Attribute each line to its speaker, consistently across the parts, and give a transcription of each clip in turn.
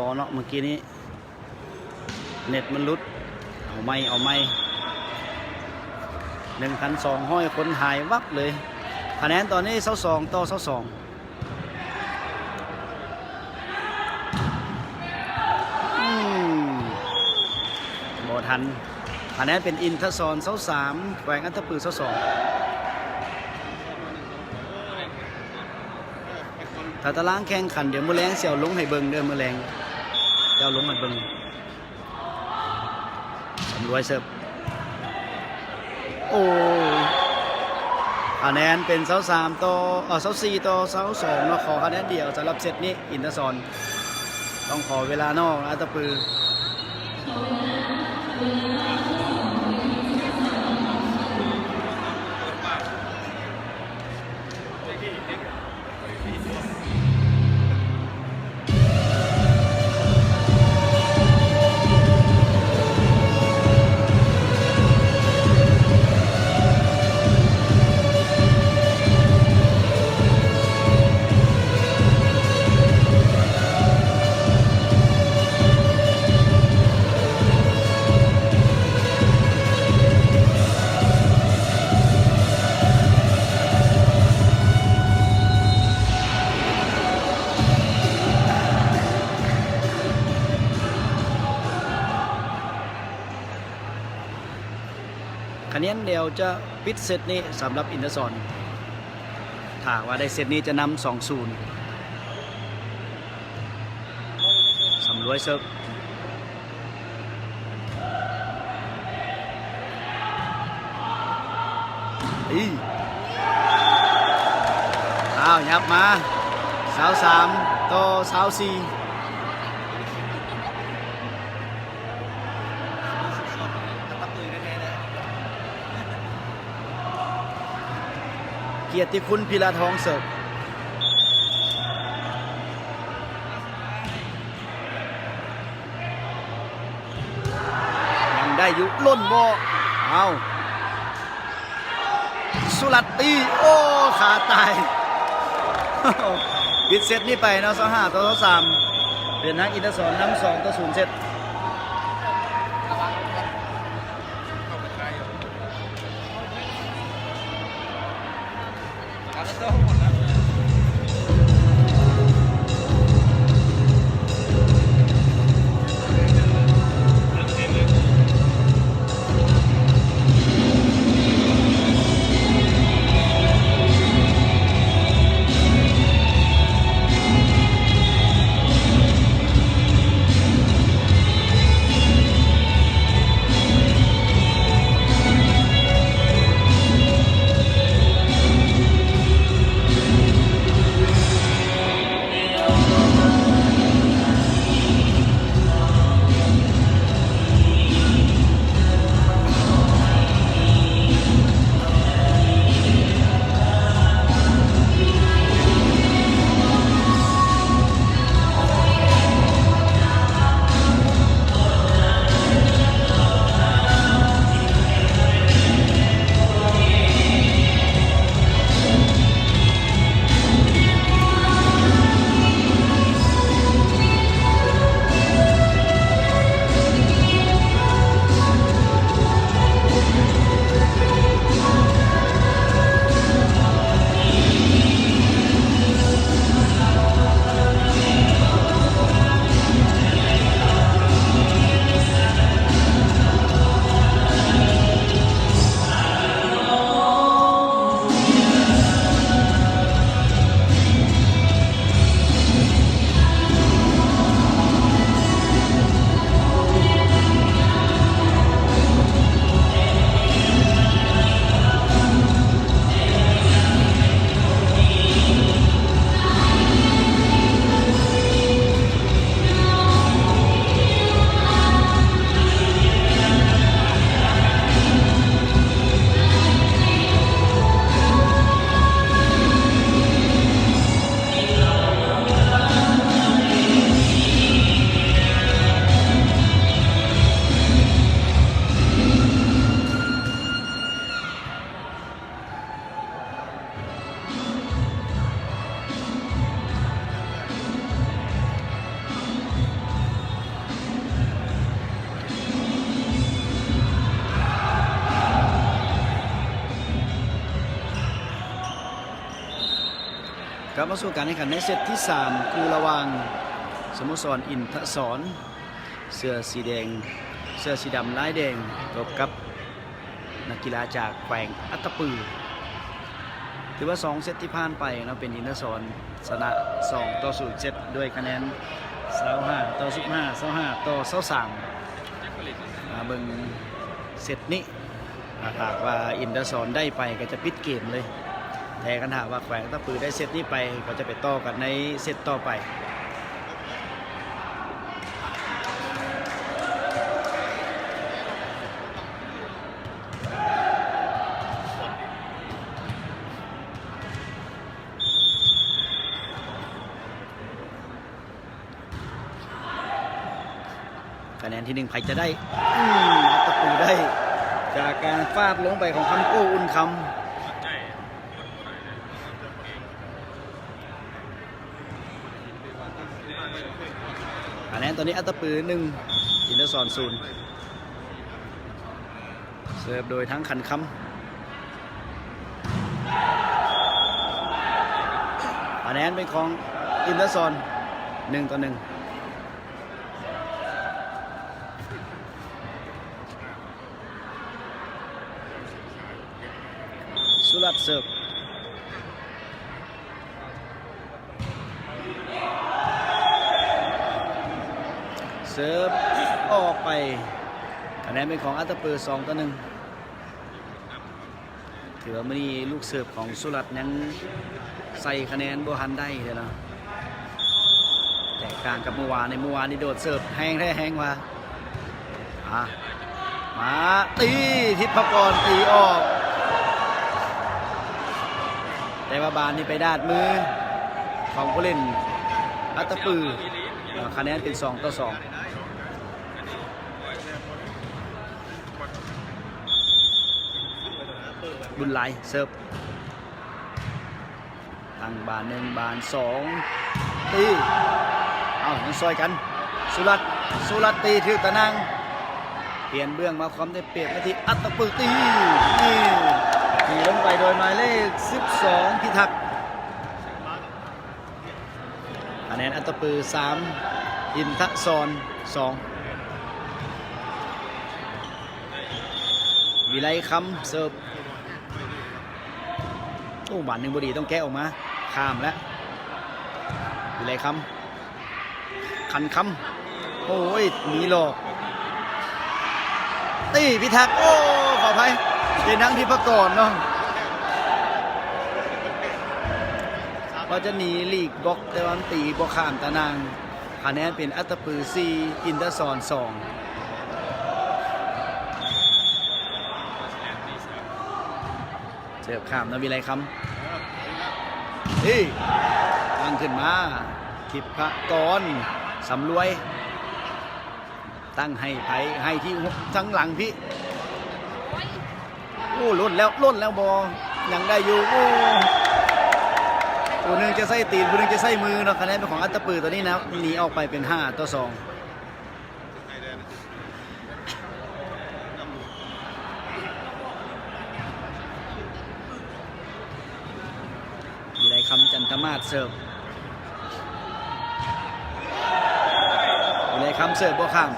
Speaker 1: อเนาะเมื่อกี้นี้ เน็ตมันลุด เอาไม่เอาไม่หนึ่งพันสองห้อยคนหายวับเลยคะแนนตอนนี้เสาสองต่อเสาสองบ่ทันคะแนนเป็นอินทศรเสาสามแหวงอันทปือเสาสองถ้าตารางแข่งขันเดี๋ยวมือแรงเสี่ยวลงให้เบิงเด้อมือแรง จ้าลงให้เบิงสำรวยเสิร์ฟโอ้คะแนนเป็นเสาสามต่อเออเสาสี่ต่อเสาสองเนาะขอคะแนนเดียวสำหรับเซตนี้อินทศรต้องขอเวลานอกนะอันตปือ เดียวจะปิดเซตนี้สำหรับอินเตอร์ซอนถ้าว่าได้เซตนี้จะนำสองศูนย์สำรวยเซิร์ฟอีอ้าวยับมาสาวสามต่อสาวสี่ กียรติคุณพิลาทองเสิร์ฟยังได้อยู่ล้นบ่เอาสุรัตตีโอ้ขาตายปิดเซตนี้ไปนะสองห้าต่อสามเป็นนักอินเตอร์สอนน้ำสองต่อศูนย์เซต แล้วเาสู่การแข่งขันในเซตที่ 3คูระว่างสโมสรอินทศรเสื้อสีแดง เสื้อสีดำลายแดงตบกับนักกีฬาจากแขวงอัตตปือ ถือว่า 2 เซตที่ผ่านไปเนาะเป็นอินทศรชนะ 2 ต่อ0เซตด้วยคะแนน25ต่อ15 25ต่อ23มาเบิ่งเซตนี้หากว่าอินทศรได้ไปก็จะปิดเกมเลย แต่กันหาว่าแขวงตะปือได้เซตนี้ไปก็จะไปต่อกันในเซตต่อไปคะแนนที่หนึ่งใครจะได้ตะปูได้ จากการฟาดลงไปของคำโก้อุ่นคำ อันนนตอนนี้อัตปือหนึ่งอินเตอร์ซอนศูนย์เสิร์ฟโดยทั้งขันคำอันนนเป็นของอินเตอร์ซอนหนึ่งต่อหนึ่ง สุรัตน์เสิร์ฟ เสิร์ฟออกไปคะแนนเป็นของอัตตปือสองต่อหนึ่งถือว่ามีลูกเสิร์ฟของสุรัตน์ยังใส่คะแนนบวหันได้เลยเนาะแตกต่างกับเมื่อวานในเมื่อวานนี่โดดเสิร์ฟแห้งแท้แห้งว่าอะมาตีทิพกรตีออก แต่ว่าบานนี่ไปดาดมือของผู้เล่นอัตตปือเอ่อ คะแนนเป็น 2 ต่อ 2 บุญไหลายเสิร์ฟตั้งบานหนึ่งบานสองตีเอายังซอยกัน สุรัตสุรัตตีถือตะนังเปลี่ยนเบื้องมาความได้เปรียบนาทีอัตตปือตีนี่ตีลงไปโดยหมายเลข 12 พิทักษ์คะแนนอัตตปือ 3 อินทศร2วิไลคำเสิร์ฟโอ้บานหนึ่งบดีต้องแก้ออกมา ข้ามแล้ววิไลคำคันคำโอ้ยหนีหลอกตีพิทักษ์โอ้ ขออภัยเป็นทั้งที่ประกอนเนาะเราจะหนีลีกบล็อกแต่ว่ามันตีบล็อกข้ามตะนาง คะแนนเป็นอัตปือซีอินเตอร์ซอนสองเจ็บข้ามนะวิไลคำนี่ตั้งขึ้นมาทิพะกรสำรวย ตั้งให้ไผให้ที่ทั้งหลังพี่โอ้ล้นแล้วล้นแล้วบอยังได้อยู่โอ้ ผู้หนึงจะใส่ตีนผู้หนึงจะใส่มือเนาะคะแนนเป็นของอัตตปือตัวนี้นะหนีออกไปเป็น 5 ต่อ2มีไรคำจันทมาศเสิร์ฟมีไรคำเสิร์ฟบ่ข้าม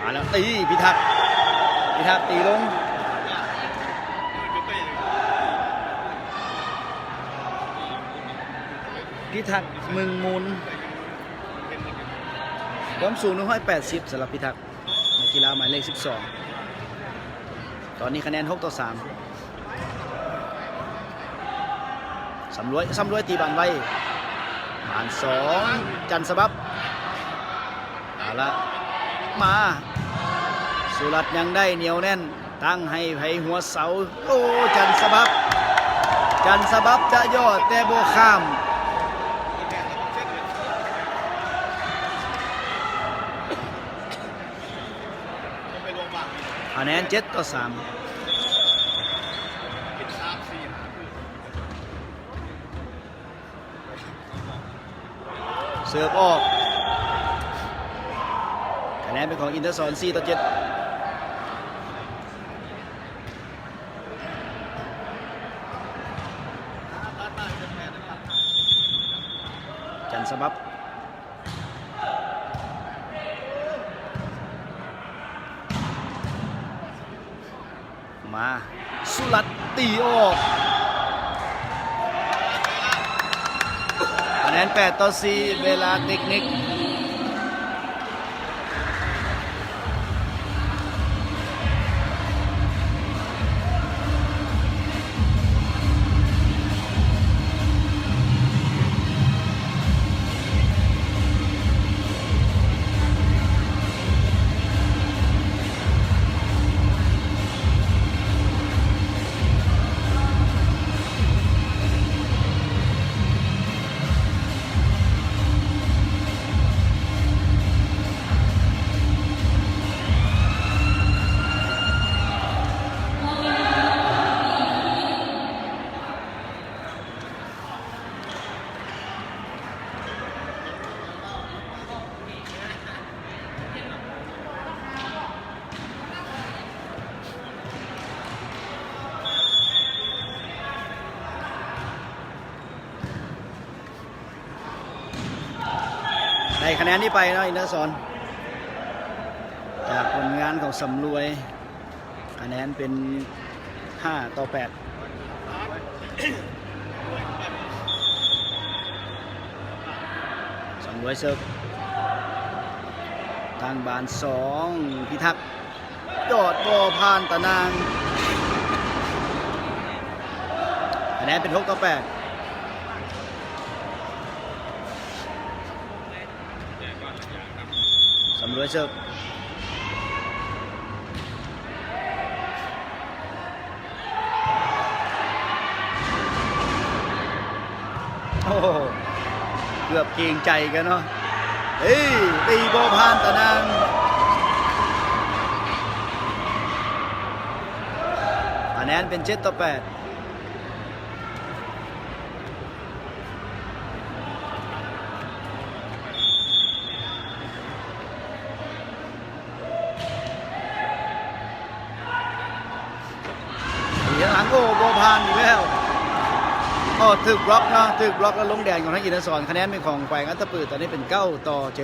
Speaker 1: มาแล้วตีพิทักษ์พิทักษ์ตีลงพิทักษ์มืองมูลความสูง180สำหรับพิทักษ์นักกีฬาหมายเลข 12 ตอนนี้คะแนน 6 ต่อ 3สำรวยสำรวยตีบันไว้บานสองจันทร์สบับเอาละ มา สุรัตยังได้เหนียวแน่น ตั้งให้ไผหัวเสา โอ้จันสบับ จันสบับจะย่อแต่โบข้ามคะแนนเจ็ดต่อสามเสือก้ออก คะแนนเป็นของอินเตอร์สอน4ต่อ7จันสบับมาสุรัตตีออกคะแนน8ต่อ4เวลาเทคนิค คะแนนนี้ไปเนาะอินเตอร์สอนจากผลงานของสำรวย คะแนนเป็น 5 ต่อ 8สำรวยเซิร์ฟทางบานสองพิทักษ์โดดบอผ่านตะนางคะแนนเป็น 6 ต่อ 8 สำรวยเสิร์ฟโอ้เกือบเกรงใจกันเนาะ เฮ้ย ตีบอลพานตะนางคะแนนเป็น7ต่อ8เดี๋ยวหลังโอ้โบพานอีกแล้วโอ้ถึกบล็อกเนาะถึกบล็อกแล้วลงแดงของทั้งอินทร์สอนคะแนนเป็นของแขวงอัตตปืดตอนนี้เป็น9ต่อ7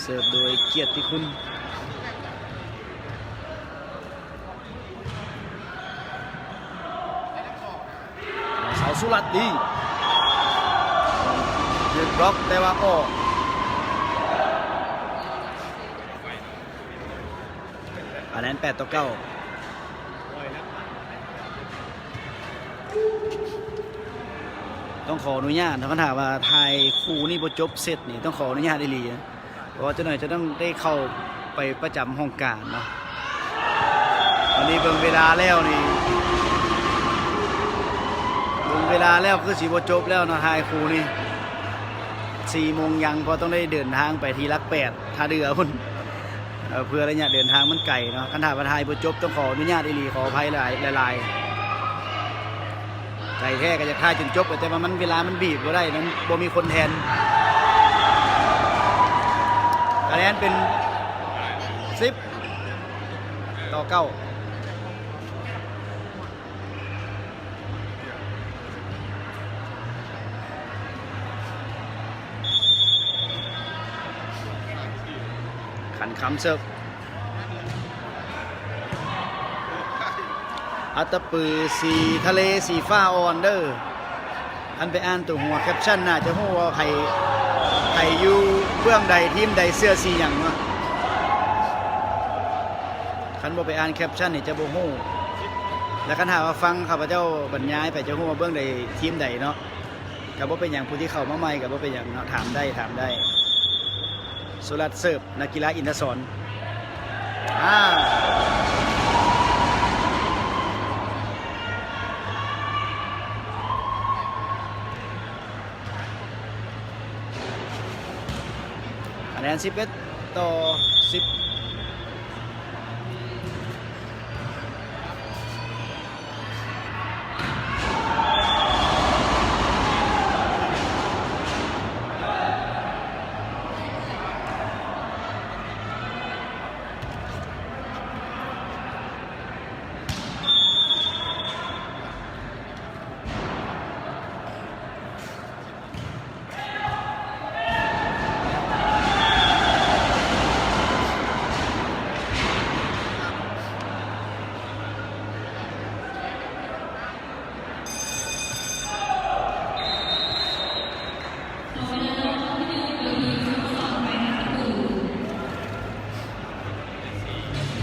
Speaker 1: เสิร์ฟโดยเกียรติคุณสาวสุรัตน์ดียืนบล็อกแต่ว่าออก อันนั้น8ต่อ9ต้องขออนุญาตถ้าเขาถามว่าไทยครูนี่พอจบเสร็จนี่ต้องขออนุญาตได้ลีนะเพราะว่าเจะหน่อยจะต้องได้เข้าไปประจำห้องการเนาะวันนี้เบิ่งเวลาแล้วนี่เบิ่งเวลาแล้วคือสีบจบแล้วนาะทยครูนี่สี่โมงยังเพอต้องได้เดินทางไปที่รักแปดท่าเรือพุ่น เอ่อเพื่อระยะเดินทางมันไกลเนาะคันถาประทายบ่จบต้องขออนุญาตอีหลีขออภัยหลายหลายใจแท้ก็จะท่าจนจบแต่ว่ามันเวลามันบีบก็ได้มันบ่มีคนแทนคะแนนเป็นสิบต่อเก้า ขันคำเซิร์ฟอัตปือสีทะเลสีฟ้าออนเดอร์อันไปอ่านตัวหัวแคปชั่นน่าจะหู้ว่าใครใครอยู่เบื้องใดทีมใดเสื้อสีอย่างเนาะคันบ่ไปอ่านแคปชั่นนี่จะบ่ฮู้แล้วคันหากว่าฟังข้าพเจ้าบรรยายไปจะฮู้ว่าเบื้องใดทีมใดเนาะก็บ่เป็นอย่างผู้ที่เข้ามาใหม่ก็บ่เป็นอย่างเนาะถามได้ถามได้ สุรัตเสิร์ฟนักกีฬาอินทศรอ่าคะแนน11 ต่อ 10